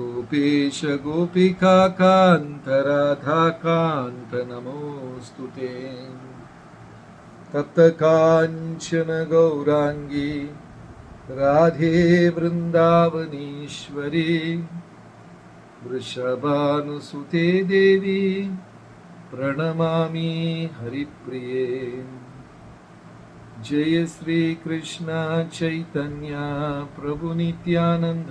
गोपेश गोपिकान्त नमोऽस्तु ते। तप्तकाञ्चन गौराङ्गी राधे वृन्दावनीश्वरी वृषभानुसुते देवी प्रणमामि हरिप्रिये। जय श्रीकृष्ण चैतन्य प्रभुनित्यानन्द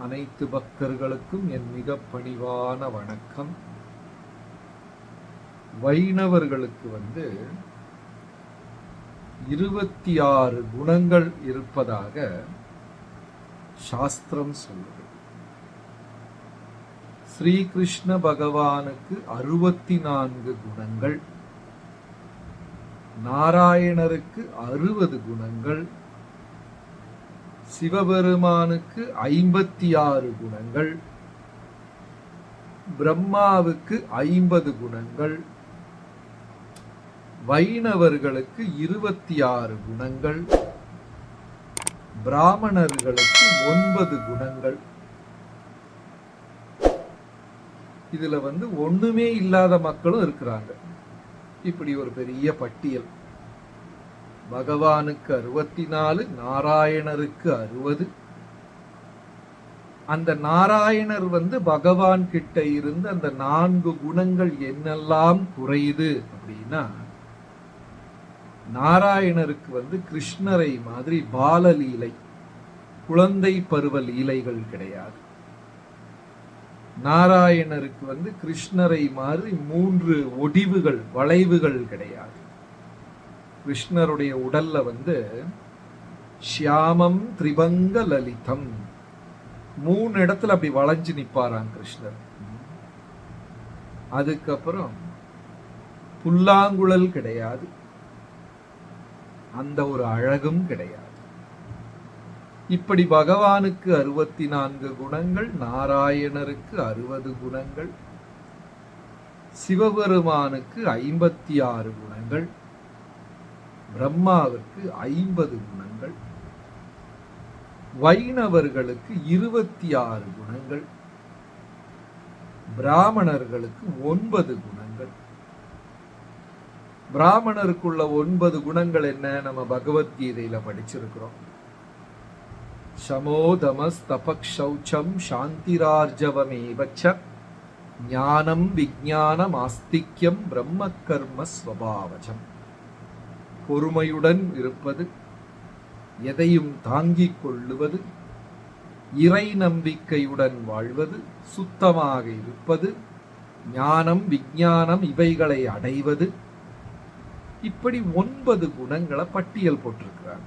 அனைத்து பக்தர்களுக்கும் என் மிக பணிவான வணக்கம். வைணவர்களுக்கு வந்து இருபத்தி ஆறு குணங்கள் இருப்பதாக சாஸ்திரம் சொல்லுது. ஸ்ரீகிருஷ்ண பகவானுக்கு அறுபத்தி நான்கு குணங்கள். நாராயணருக்கு அறுபது குணங்கள். சிவபெருமானுக்கு ஐம்பத்தி ஆறு குணங்கள் பிரம்மாவுக்கு ஐம்பது குணங்கள் வைணவர்களுக்கு இருபத்தி ஆறு குணங்கள் பிராமணர்களுக்கு ஒன்பது குணங்கள். இதுல வந்து ஒண்ணுமே இல்லாத மக்களும் இருக்கிறாங்க. இப்படி ஒரு பெரிய பட்டியல். பகவானுக்கு அறுபத்தி நாலு நாராயணருக்கு அறுபது. அந்த நாராயணர் வந்து பகவான் கிட்ட இருந்து அந்த நான்கு குணங்கள் என்னெல்லாம் குறையுது அப்படின்னா நாராயணருக்கு வந்து கிருஷ்ணரை மாதிரி பாலலீலை குழந்தை பருவ லீலைகள் கிடையாது. நாராயணருக்கு வந்து கிருஷ்ணரை மாதிரி மூன்று ஒடிவுகள் வளைவுகள் கிடையாது. கிருஷ்ணருடைய உடல்ல வந்து ஷியாமம் திரிபங்க லலிதம். மூணு இடத்துல அப்படி வளைஞ்சு நிற்பாராம் கிருஷ்ணர். அதுக்கப்புறம் புல்லாங்குழல் கிடையாது. அந்த ஒரு அழகும் கிடையாது. இப்படி பகவானுக்கு அறுபத்தி நான்கு குணங்கள் நாராயணருக்கு அறுபது குணங்கள் சிவபெருமானுக்கு ஐம்பத்தி ஆறு குணங்கள் பிரம்மாவுக்கு ஐம்பது குணங்கள் வைணவர்களுக்கு இருபத்தி ஆறு குணங்கள் பிராமணர்களுக்கு ஒன்பது குணங்கள். பிராமணருக்குள்ள ஒன்பது குணங்கள் என்ன? நம்ம பகவத்கீதையில படிச்சிருக்கிறோம். சமோதமஸ் தபக்ஷௌச்சம் சாந்திரார்ஜவமேவச்ச ஞானம் விஜானம் ஆஸ்திக்யம் பிரம்ம கர்ம ஸ்வபாவஜம் பொறுமையுடன் இருப்பது எதையும் தாங்கிக் கொள்ளுவது இறை நம்பிக்கையுடன் வாழ்வது சுத்தமாக இருப்பது ஞானம் விஞ்ஞானம் இவைகளை அடைவது. இப்படி ஒன்பது குணங்களை பட்டியல் போட்டிருக்கிறார்.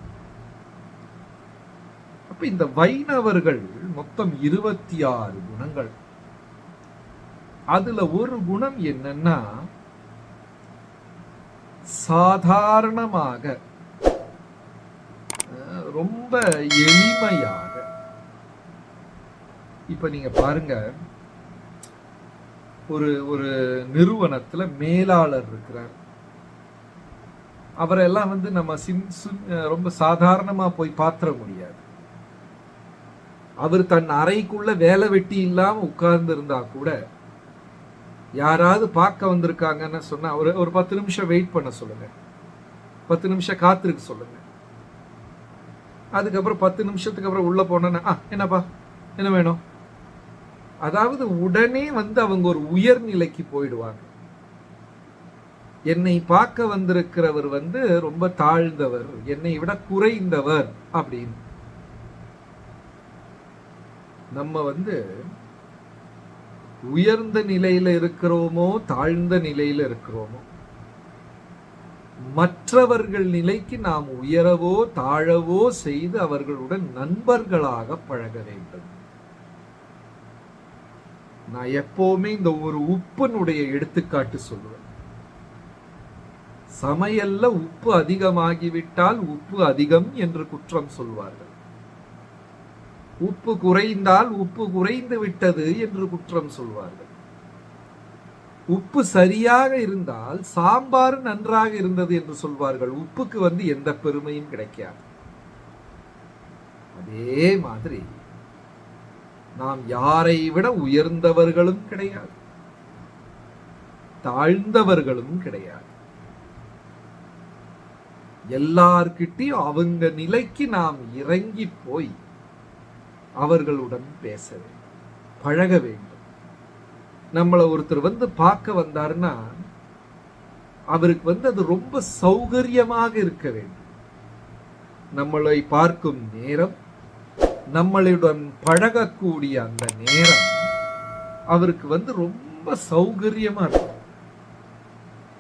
அப்ப இந்த வைணவர்கள் மொத்தம் இருபத்தி ஆறு குணங்கள். அதுல ஒரு குணம் என்னன்னா சாதாரணமாக ரொம்ப எளிமையாக. இப்போ நீங்க பாருங்க. ஒரு ஒரு நிறுவனத்துல மேலாளர் இருக்கிறார். அவரெல்லாம் வந்து நம்ம சிம் ரொம்ப சாதாரணமா போய் பாத்திர முடியாது. அவர் தன் அறைக்குள்ள வேலை வெட்டி இல்லாமல் உட்கார்ந்து இருந்தா கூட யாராவது பார்க்க வந்திருக்காங்கன்னு சொன்னா ஒரு ஒரு பத்து நிமிஷம் வெயிட் பண்ண சொல்லுங்க. பத்து நிமிஷம் காத்திருக்க சொல்லுங்க. அதுக்கப்புறம் பத்து நிமிஷத்துக்கு அப்புறம் உள்ள போனேன்னா ஆ என்னப்பா? என்ன வேணும்? அதாவது உடனே வந்து அவங்க ஒரு உயர்நிலைக்கு போயிடுவாங்க. என்னை பார்க்க வந்திருக்கிறவர் வந்து ரொம்ப தாழ்ந்தவர் என்னை விட குறைந்தவர் அப்படின்னு. நம்ம வந்து உயர்ந்த நிலையில இருக்கிறோமோ தாழ்ந்த நிலையில இருக்கிறோமோ? மற்றவர்கள் நிலைக்கு நாம் உயரவோ தாழவோ செய்து அவர்களுடன் நண்பர்களாக பழக வேண்டும். நான் எப்பவுமே இந்த ஒரு உப்பினுடைய எடுத்துக்காட்டு சொல்லுவேன். சமையல்ல உப்பு அதிகமாகிவிட்டால் உப்பு அதிகம் என்று குற்றம் சொல்வார்கள். உப்பு குறைந்தால் உப்பு குறைந்து விட்டது என்று குற்றம் சொல்வார்கள். உப்பு சரியாக இருந்தால் சாம்பார் நன்றாக இருந்தது என்று சொல்வார்கள். உப்புக்கு வந்து எந்த பெருமையும் கிடைக்காது. அதே மாதிரி நாம் யாரை விட உயர்ந்தவர்களும் கிடையாது. தாழ்ந்தவர்களும் கிடையாது. எல்லார்கிட்டையும் அவங்க நிலைக்கு நாம் இறங்கி போய் அவர்களுடன் பேச வேண்டும் பழக வேண்டும். நம்மளை ஒருத்தர் வந்து பார்க்க வந்தாருன்னா அவருக்கு வந்து அது ரொம்ப சௌகரியமாக இருக்க வேண்டும். நம்மளை பார்க்கும் நேரம் நம்மளுடன் பழகக்கூடிய அந்த நேரம் அவருக்கு வந்து ரொம்ப சௌகரியமா இருக்கும்.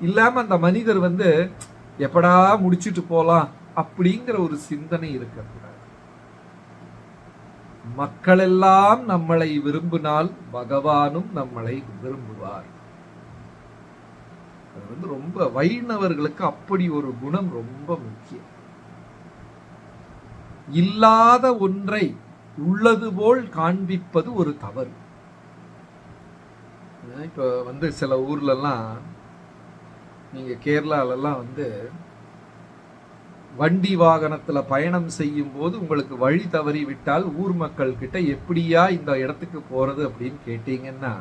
இல்லாம அந்த மனிதர் வந்து எப்படா முடிச்சிட்டு போலாம்? அப்படிங்கிற ஒரு சிந்தனை இருக்கக்கூடாது. மக்களெல்லாம் நம்மளை விரும்பினால் பகவானும் நம்மளை விரும்புவார். அது வந்து ரொம்ப வைணவர்களுக்கு அப்படி ஒரு குணம் ரொம்ப முக்கியம். இல்லாத ஒன்றை உள்ளது போல் காண்பிப்பது ஒரு தவறு. இப்போ வந்து சில ஊர்லலாம் நீங்க கேரளாலெல்லாம் வந்து வண்டி வாகனத்தில் பயணம் செய்யும் போது உங்களுக்கு வழி தவறி விட்டால் ஊர் மக்கள் கிட்ட எப்படியா இந்த இடத்துக்கு போகிறது அப்படின்னு கேட்டீங்கன்னா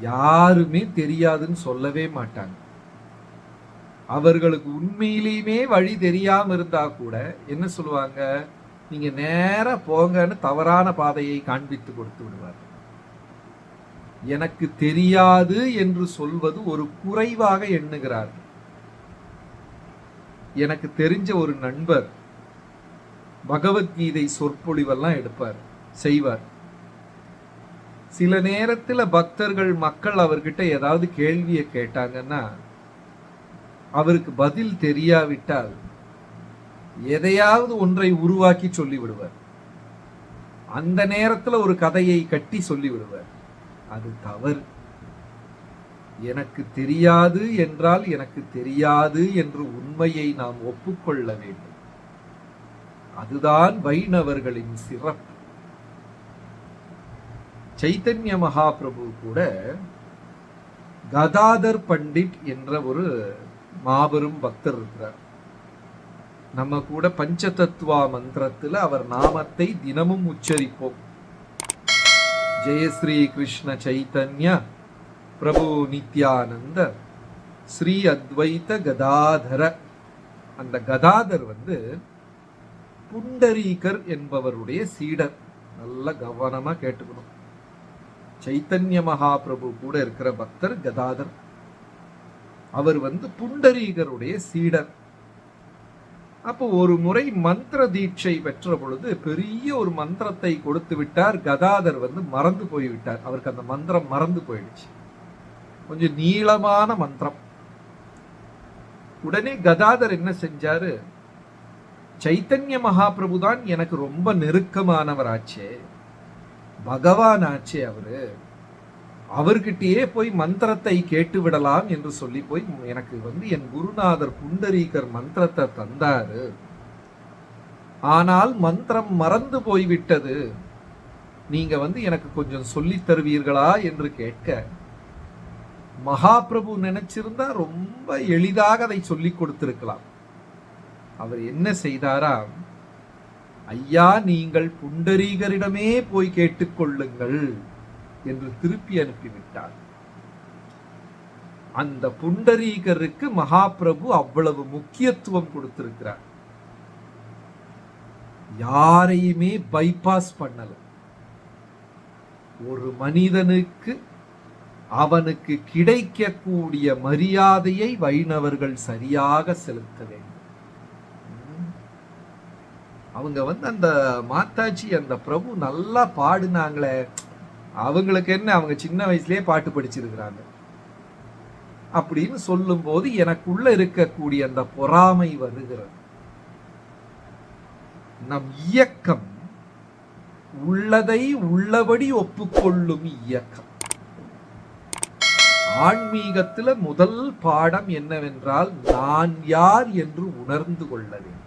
யாருமே தெரியாதுன்னு சொல்லவே மாட்டாங்க. அவர்களுக்கு உண்மையிலேயுமே வழி தெரியாமல் இருந்தா கூட என்ன சொல்லுவாங்க? நீங்க நேராக போங்கன்னு தவறான பாதையை காண்பித்து கொடுத்து விடுவார் எனக்கு தெரியாது என்று சொல்வது ஒரு குறைவாக எண்ணுகிறார்கள். எனக்கு தெரிஞ்ச ஒரு நண்பர் பகவத்கீதை சொற்பொழிவெல்லாம் எடுப்பார் செய்வார். சில நேரத்துல பக்தர்கள் மக்கள் அவர்கிட்ட ஏதாவது கேள்வியை கேட்டாங்கன்னா அவருக்கு பதில் தெரியாவிட்டால் எதையாவது ஒன்றை உருவாக்கி சொல்லி விடுவார் அந்த நேரத்துல ஒரு கதையை கட்டி சொல்லி விடுவார் அது தவறு. எனக்கு தெரியாது என்றால் எனக்கு தெரியாது என்று உண்மையை நாம் ஒப்புக்கொள்ள வேண்டும். அதுதான் வைணவர்களின் சிறப்பு. சைத்தன்ய மகாபிரபு கூட கதாதர் பண்டிட் என்ற ஒரு மாபெரும் பக்தர் இருக்கிறார். நம்ம கூட பஞ்சதத்துவா மந்திரத்துல அவர் நாமத்தை தினமும் உச்சரிப்போம். ஜெயஸ்ரீ கிருஷ்ண சைத்தன்யா பிரபு நித்யானந்த ஸ்ரீ அத்வைத கதாதர. அந்த கதாதர் வந்து புண்டரீகர் என்பவருடைய சீடர். நல்ல கவனமா கேட்டுக்கணும். சைத்தன்ய மகாபிரபு கூட இருக்கிற பக்தர் கதாதர். அவர் வந்து புண்டரீகருடைய சீடர். அப்போ ஒரு முறை மந்திர தீட்சை பெற்ற பொழுது பெரிய ஒரு மந்திரத்தை கொடுத்து விட்டார். கதாதர் வந்து மறந்து போய்விட்டார். அவருக்கு அந்த மந்திரம் மறந்து போயிடுச்சு. கொஞ்சம் நீளமான மந்திரம். உடனே கதாதர் என்ன செஞ்சாரு? சைத்தன்ய மகாபிரபு தான் எனக்கு ரொம்ப நெருக்கமானவராச்சே. பகவான் ஆச்சே அவரு. அவர்கிட்டயே போய் மந்திரத்தை கேட்டு விடலாம் என்று சொல்லி போய் எனக்கு வந்து என் குருநாதர் புண்டரீகர் மந்திரத்தை தந்தாரு. ஆனால் மந்திரம் மறந்து போய்விட்டது. நீங்க வந்து எனக்கு கொஞ்சம் சொல்லி தருவீர்களா என்று கேட்க மகாபிரபு நினைச்சிருந்தா ரொம்ப எளிதாக அதை சொல்லி கொடுத்திருக்கலாம். அவர் என்ன செய்தாரா? ஐயா நீங்கள் புண்டரீகரிடமே போய் கேட்டுக்கொள்ளுங்கள் என்று திருப்பி அனுப்பிவிட்டார். அந்த புண்டரீகருக்கு மகாபிரபு அவ்வளவு முக்கியத்துவம் கொடுத்திருக்கிறார். யாரையுமே பைபாஸ் பண்ணல. ஒரு மனிதனுக்கு அவனுக்கு கிடைக்கக்கூடிய மரியாதையை வைணவர்கள் சரியாக செலுத்த வேண்டும். அவங்க வந்து அந்த மாதாஜி அந்த பிரபு நல்லா பாடினாங்களே அவங்களுக்கு என்ன அவங்க சின்ன வயசுலயே பாட்டு படிச்சிருக்கிறாங்க. அப்படின்னு சொல்லும்போது எனக்குள்ள இருக்கக்கூடிய அந்த பொறாமை வருகிறது. நம் இயக்கம் உள்ளதை உள்ளபடி ஒப்புக்கொள்ளும் இயக்கம். ஆன்மீகத்தில் முதல் பாடம் என்னவென்றால் நான் யார் என்று உணர்ந்து கொள்ள வேண்டும்.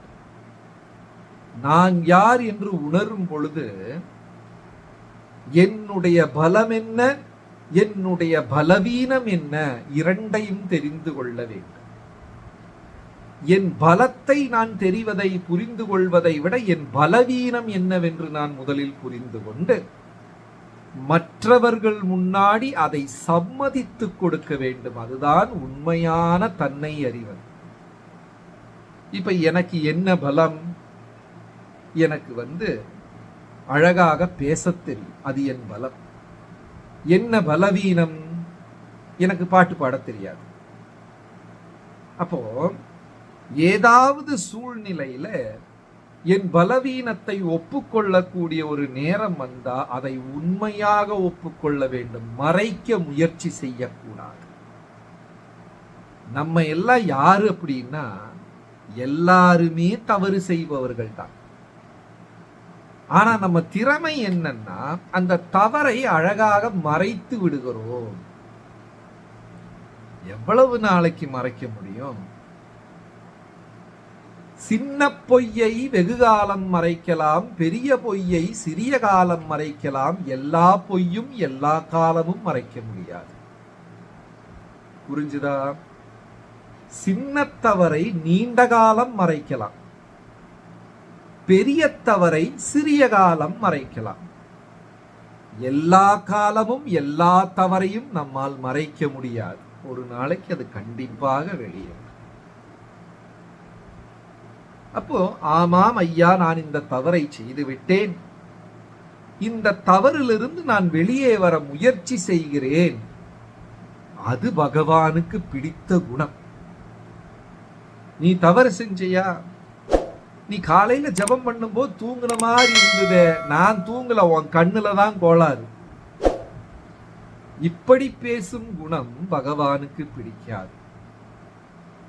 நான் யார் என்று உணரும் பொழுது என்னுடைய பலம் என்ன என்னுடைய பலவீனம் என்ன இரண்டையும் தெரிந்து கொள்ள வேண்டும். என் பலத்தை நான் தெரிவதை புரிந்து கொள்வதை விட என் பலவீனம் என்னவென்று நான் முதலில் புரிந்து கொண்டு மற்றவர்கள் முன்னாடி அதை சம்மதித்துக் கொடுக்க வேண்டும். அதுதான் உண்மையான தன்னை அறிவது. இப்ப எனக்கு என்ன பலம்? எனக்கு வந்து அழகாக பேச தெரியும். அது என் பலம். என்ன பலவீனம்? எனக்கு பாட்டு பாடத் தெரியாது. அப்போ ஏதாவது சூழ்நிலையில என் பலவீனத்தை ஒப்புக்கொள்ளக்கூடிய ஒரு நேரம் வந்தா அதை உண்மையாக ஒப்புக்கொள்ள வேண்டும். மறைக்க முயற்சி செய்யக்கூடாது. நம்ம எல்லாம் யாரு அப்படின்னா எல்லாருமே தவறு செய்பவர்கள் தான். ஆனா நம்ம திறமை என்னன்னா அந்த தவறை அழகாக மறைத்து விடுகிறோம். எவ்வளவு நாளைக்கு மறைக்க முடியும்? சின்ன பொய்யை வெகு காலம் மறைக்கலாம் பெரிய பொய்யை சிறிய காலம் மறைக்கலாம் எல்லா பொய்யும் எல்லா காலமும் மறைக்க முடியாது. புரிஞ்சுதா? சின்னத்தவரை நீண்ட காலம் மறைக்கலாம் பெரிய தவறை சிறிய காலம் மறைக்கலாம். எல்லா காலமும் எல்லா தவறையும் நம்மால் மறைக்க முடியாது. ஒரு நாளைக்கு அது கண்டிப்பாக வெளியே அப்போ ஆமாம் ஐயா நான் இந்த தவறை செய்து விட்டேன் இந்த தவறிலிருந்து நான் வெளியே வர முயற்சி செய்கிறேன். அது பகவானுக்கு பிடித்த குணம். நீ தவறு செஞ்சையா? நீ காலையில ஜெபம் பண்ணும்போது தூங்குன மாதிரி இருந்தது. நான் தூங்கல உன் கண்ணுல தான் கோளாறு. இப்படி பேசும் குணம் பகவானுக்கு பிடிக்காது.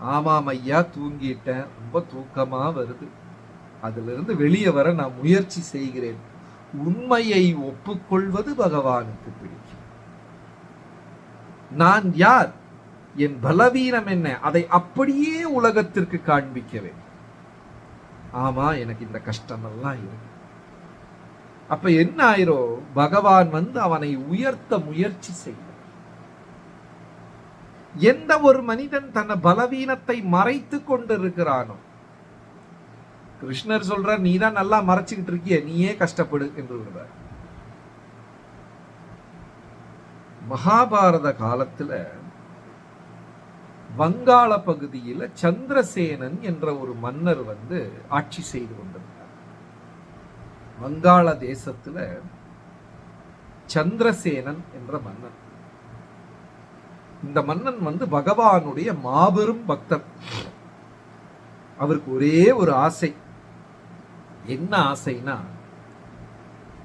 ஆமாம் ஐயா தூங்கிட்டேன். ரொம்ப தூக்கமா வருது. அதுல இருந்து வெளியே வர நான் முயற்சி செய்கிறேன். உண்மையை ஒப்புக்கொள்வது பகவானுக்கு பிடிக்கும். நான் யார்? என் பலவீனம் என்ன? அதை அப்படியே உலகத்திற்கு காண்பிக்க ஆமா எனக்கு இந்த கஷ்டமெல்லாம் இருக்கு. அப்ப என்ன ஆயிரும்? பகவான் வந்து அவனை உயர்த்த முயற்சி செய்ய எந்த ஒரு மனிதன் தன்னை பலவீனத்தை மறைத்து கொண்டிருக்கிறானோ? கிருஷ்ணர் சொல்றார் நீ தான் நல்லா மறைச்சுக்கிட்டு இருக்கிய நீயே கஷ்டப்படு என்று மகாபாரத காலத்துல வங்காள பகுதியில சந்திரசேனன் என்ற ஒரு மன்னர் வந்து ஆட்சி செய்து கொண்டிருந்தார். வங்காள தேசத்துல சந்திரசேனன் என்ற மன்னர். இந்த மன்னன் வந்து பகவானுடைய மாபெரும் பக்தன். அவருக்கு ஒரே ஒரு ஆசை. என்ன ஆசைனா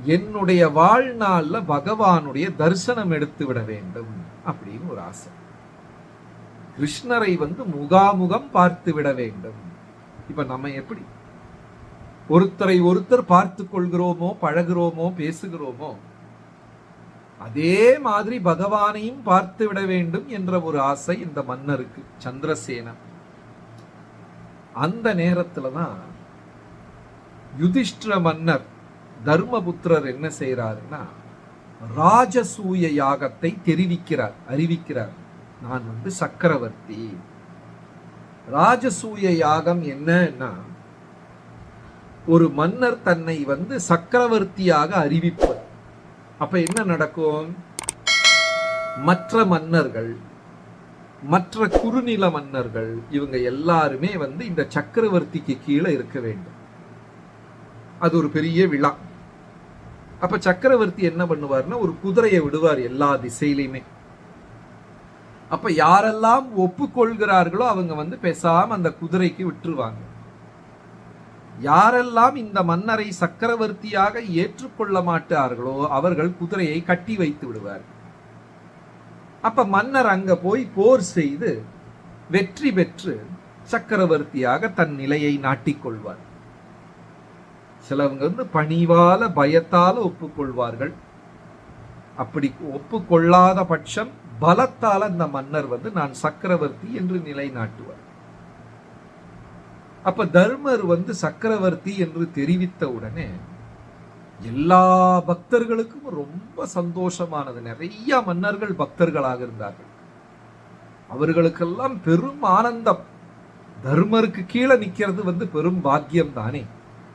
என்னுடைய வாழ்நாள்ல பகவானுடைய தரிசனம் எடுத்து விட வேண்டும் அப்படின்னு ஒரு ஆசை. கிருஷ்ணரை வந்து முகாமுகம் பார்த்து விட வேண்டும். இப்ப நம்ம எப்படி? ஒருத்தரை ஒருத்தர் பார்த்து கொள்கிறோமோ பழகிறோமோ பேசுகிறோமோ அதே மாதிரி பகவானையும் பார்த்து விட வேண்டும் என்ற ஒரு ஆசை இந்த மன்னருக்கு சந்திரசேனன் அந்த நேரத்துல தான் யுதிஷ்டிர மன்னர் தர்மபுத்திரர் என்ன செய்யறாருன்னா ராஜசூய யாகத்தை தெரிவிக்கிறார் அறிவிக்கிறார். நான் வந்து சக்கரவர்த்தி. ராஜசூய யாகம் என்னன்னா ஒரு மன்னர் தன்னை வந்து சக்கரவர்த்தியாக அறிவிப்பது. அப்போ என்ன நடக்கும்? மற்ற மன்னர்கள் மற்ற குறுநில மன்னர்கள் இவங்க எல்லாருமே வந்து இந்த சக்கரவர்த்திக்கு கீழே இருக்க வேண்டும். அது ஒரு பெரிய விழா. அப்ப சக்கரவர்த்தி என்ன பண்ணுவார்னா ஒரு குதிரையை விடுவார் எல்லா திசையிலையுமே. அப்ப யாரெல்லாம் ஒப்புக்கொள்கிறார்களோ அவங்க வந்து பேசாம அந்த குதிரைக்கு விட்டுருவாங்க. யாரெல்லாம் இந்த மன்னரை சக்கரவர்த்தியாக ஏற்றுக்கொள்ள மாட்டார்களோ அவர்கள் குதிரையை கட்டி வைத்து விடுவார். அப்ப மன்னர் அங்க போய் போர் செய்து வெற்றி பெற்று சக்கரவர்த்தியாக தன் நிலையை நாட்டிக்கொள்வார். சிலவங்க வந்து பணிவால பயத்தால ஒப்புக்கொள்வார்கள். அப்படி ஒப்புக்கொள்ளாத பட்சம் பலத்தால் அந்த மன்னர் வந்து நான் சக்கரவர்த்தி என்று நிலைநாட்டுவார். அப்ப தர்மர் வந்து சக்கரவர்த்தி என்று தெரிவித்த உடனே எல்லா பக்தர்களுக்கும் ரொம்ப சந்தோஷமானது. நிறைய மன்னர்கள் பக்தர்களாக இருந்தார்கள். அவர்களுக்கெல்லாம் பெரும் ஆனந்தம். தர்மருக்கு கீழே நிற்கிறது வந்து பெரும் பாக்கியம் தானே.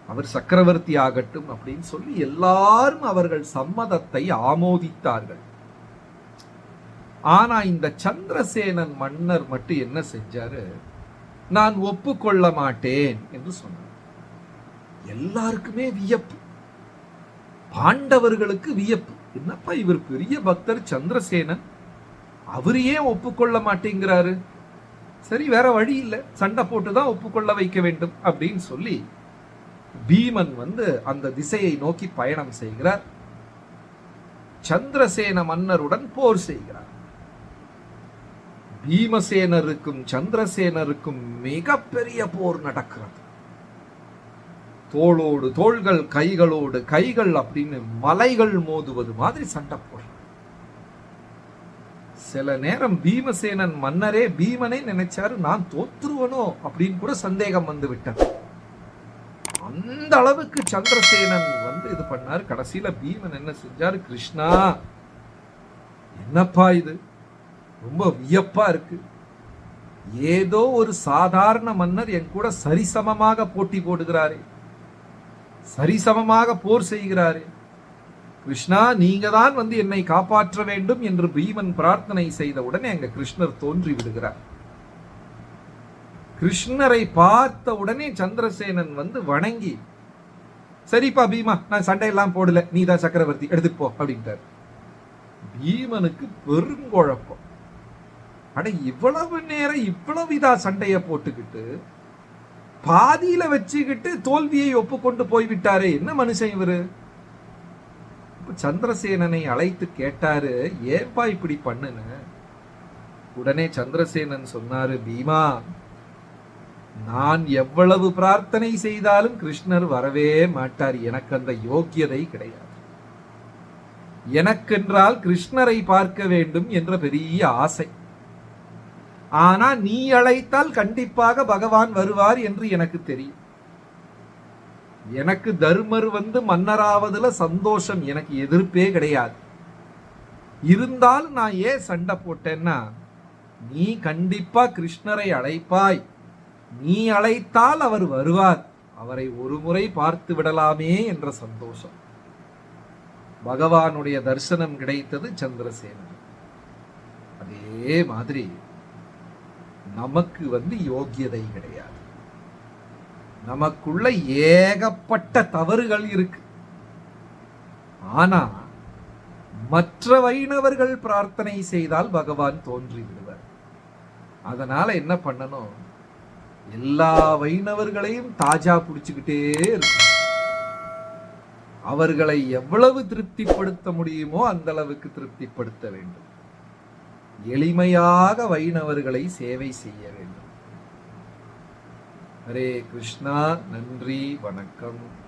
அவர் சக்கரவர்த்தி ஆகட்டும் அப்படின்னு சொல்லி எல்லாரும் அவர்கள் சம்மதத்தை ஆமோதித்தார்கள். ஆனா இந்த சந்திரசேனன் மன்னர் மட்டும் என்ன செஞ்சாரு? நான் ஒப்புக்கொள்ள மாட்டேன் என்று சொன்னார். எல்லாருக்குமே வியப்பு. பாண்டவர்களுக்கு வியப்பு. என்னப்பா இவர் பெரிய பக்தர் சந்திரசேனன்? அவர் ஏன் ஒப்புக்கொள்ள மாட்டேங்கிறாரு சரி வேற வழி இல்லை. சண்டை போட்டு தான் ஒப்புக்கொள்ள வைக்க வேண்டும் அப்படின்னு சொல்லி பீமன் வந்து அந்த திசையை நோக்கி பயணம் செய்கிறார். சந்திரசேன மன்னருடன் போர் செய்கிறார். பீமசேனருக்கும் சந்திரசேனருக்கும் மிகப்பெரிய போர் நடக்கிறது. தோளோடு தோள்கள் கைகளோடு கைகள் அப்படின்னு மலைகள் மோதுவது மாதிரி சண்டை போடுறாங்க சில நேரம் பீமசேனன் மன்னரே பீமனை நினைச்சாரு நான் தோத்துருவனோ அப்படின்னு கூட சந்தேகம் வந்து விட்டது. அந்த அளவுக்கு சந்திரசேனன் வந்து இது பண்ணாரு. கடைசியில பீமன் என்ன செஞ்சாரு? கிருஷ்ணா என்னப்பா இது? ரொம்ப வியப்பா இருக்கு. ஏதோ ஒரு சாதாரண மன்னர் என் கூட சரிசமமாக போட்டி போடுகிறாரே. சரிசமமாக போர் செய்கிறாரே. கிருஷ்ணா நீங்க தான் வந்து என்னை காப்பாற்ற வேண்டும் என்று பீமன் பிரார்த்தனை செய்த உடனே அங்க கிருஷ்ணர் தோன்றி விடுகிறார். கிருஷ்ணரை பார்த்த உடனே சந்திரசேனன் வந்து வணங்கி சரிப்பா பீமா நான் சண்டையெல்லாம் போடல. நீ தான் சக்கரவர்த்தி எடுத்துப்போ அப்படின்ட்டார். பீமனுக்கு பெருங்குழப்பம். அட இவ்வளவு நேரம் இவ்வளவு இதா சண்டைய போட்டுக்கிட்டு பாதியில வச்சுக்கிட்டு தோல்வியை ஒப்புக்கொண்டு போய்விட்டாரு என்ன மனுஷன் இவரு? சந்திரசேனனை அழைத்து கேட்டாரு ஏப்பா இப்படி பண்ணுன உடனே சந்திரசேனன் சொன்னாரு பீமா நான் எவ்வளவு பிரார்த்தனை செய்தாலும் கிருஷ்ணர் வரவே மாட்டார். எனக்கு அந்த யோக்கியதை கிடையாது. எனக்கென்றால் கிருஷ்ணரை பார்க்க வேண்டும் என்ற பெரிய ஆசை. ஆனா நீ அழைத்தால் கண்டிப்பாக பகவான் வருவார் என்று எனக்கு தெரியும். எனக்கு தர்மர் வந்து மன்னராவதுல சந்தோஷம் எனக்கு எதிர்ப்பே கிடையாது. இருந்தால் நான் ஏன் சண்டை போட்டேன்னா நீ கண்டிப்பா கிருஷ்ணரை அழைப்பாய். நீ அழைத்தால் அவர் வருவார். அவரை ஒரு முறை பார்த்து விடலாமே என்ற சந்தோஷம். பகவானுடைய தரிசனம் கிடைத்தது சந்திரசேனன். அதே மாதிரி நமக்கு வந்து யோக்கியதை கிடையாது. நமக்குள்ள ஏகப்பட்ட தவறுகள் இருக்கு. ஆனா மற்ற வைணவர்கள் பிரார்த்தனை செய்தால் பகவான் தோன்றி விடுவார் அதனால என்ன பண்ணணும்? எல்லா வைணவர்களையும் தாஜா பிடிச்சுக்கிட்டே இருக்கும் அவர்களை எவ்வளவு திருப்திப்படுத்த முடியுமோ அந்த அளவுக்கு திருப்திப்படுத்த வேண்டும். எளிமையாக வைணவர்களை சேவை செய்ய வேண்டும். ஹரே கிருஷ்ணா நன்றி வணக்கம்.